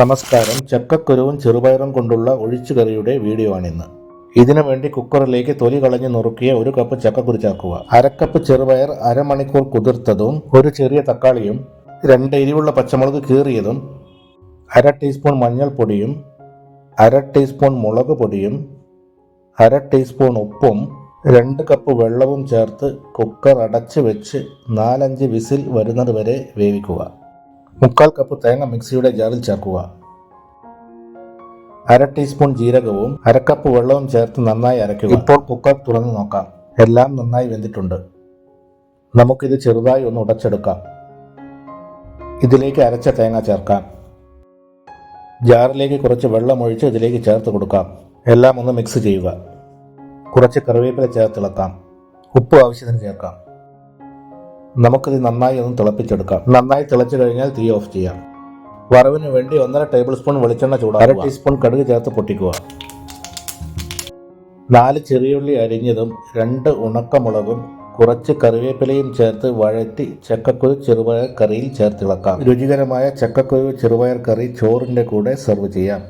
നമസ്കാരം. ചക്കക്കുരുവും ചെറുപയറും കൊണ്ടുള്ള ഒഴിച്ചുകറിയുടെ വീഡിയോ ആണിന്ന് ഇതിനു വേണ്ടി കുക്കറിലേക്ക് തൊലി കളഞ്ഞ് നുറുക്കിയ ഒരു കപ്പ് ചക്കക്കുരു ചേർക്കുക. അരക്കപ്പ് ചെറുപയർ അരമണിക്കൂർ കുതിർത്തതും ഒരു ചെറിയ തക്കാളിയും രണ്ട് എരിവുള്ള പച്ചമുളക് കീറിയതും അര ടീസ്പൂൺ മഞ്ഞൾപ്പൊടിയും അര ടീസ്പൂൺ മുളക് പൊടിയും അര ടീസ്പൂൺ ഉപ്പും രണ്ട് കപ്പ് വെള്ളവും ചേർത്ത് കുക്കർ അടച്ച് വെച്ച് നാലഞ്ച് വിസിൽ വരുന്നത് വരെ വേവിക്കുക. മുക്കാൽ കപ്പ് തേങ്ങ മിക്സിയുടെ ജാറിൽ ചേർക്കുക. അര ടീസ്പൂൺ ജീരകവും അര കപ്പ് വെള്ളവും ചേർത്ത് നന്നായി അരയ്ക്കുക. ഇപ്പോൾ കുക്കർ തുറന്നു നോക്കാം. എല്ലാം നന്നായി വെന്തിട്ടുണ്ട്. നമുക്കിത് ചെറുതായി ഒന്ന് ഉടച്ചെടുക്കാം. ഇതിലേക്ക് അരച്ച തേങ്ങ ചേർക്കാം. ജാറിലേക്ക് കുറച്ച് വെള്ളം ഒഴിച്ച് ഇതിലേക്ക് ചേർത്ത് കൊടുക്കാം. എല്ലാം ഒന്ന് മിക്സ് ചെയ്യുക. കുറച്ച് കറിവേപ്പില ചേർത്തിളക്കാം ഉപ്പ് ആവശ്യത്തിന് ചേർക്കാം. നമുക്കിത് നന്നായി ഒന്ന് തിളപ്പിച്ചെടുക്കാം. നന്നായി തിളച്ചു കഴിഞ്ഞാൽ തീ ഓഫ് ചെയ്യാം. വറവിന് വേണ്ടി ഒന്നര ടേബിൾ സ്പൂൺ വെളിച്ചെണ്ണ ചൂട് അര ടീസ്പൂൺ കടുക് ചേർത്ത് പൊട്ടിക്കുക. നാല് ചെറിയുള്ളി അരിഞ്ഞതും രണ്ട് ഉണക്കമുളകും കുറച്ച് കറിവേപ്പിലയും ചേർത്ത് വഴറ്റി ചക്കക്കുരു ചെറുപയർ കറിയിൽ ചേർത്തിളക്കാം രുചികരമായ ചക്കക്കുരു ചെറുപയർ കറി ചോറിന്റെ കൂടെ സെർവ് ചെയ്യാം.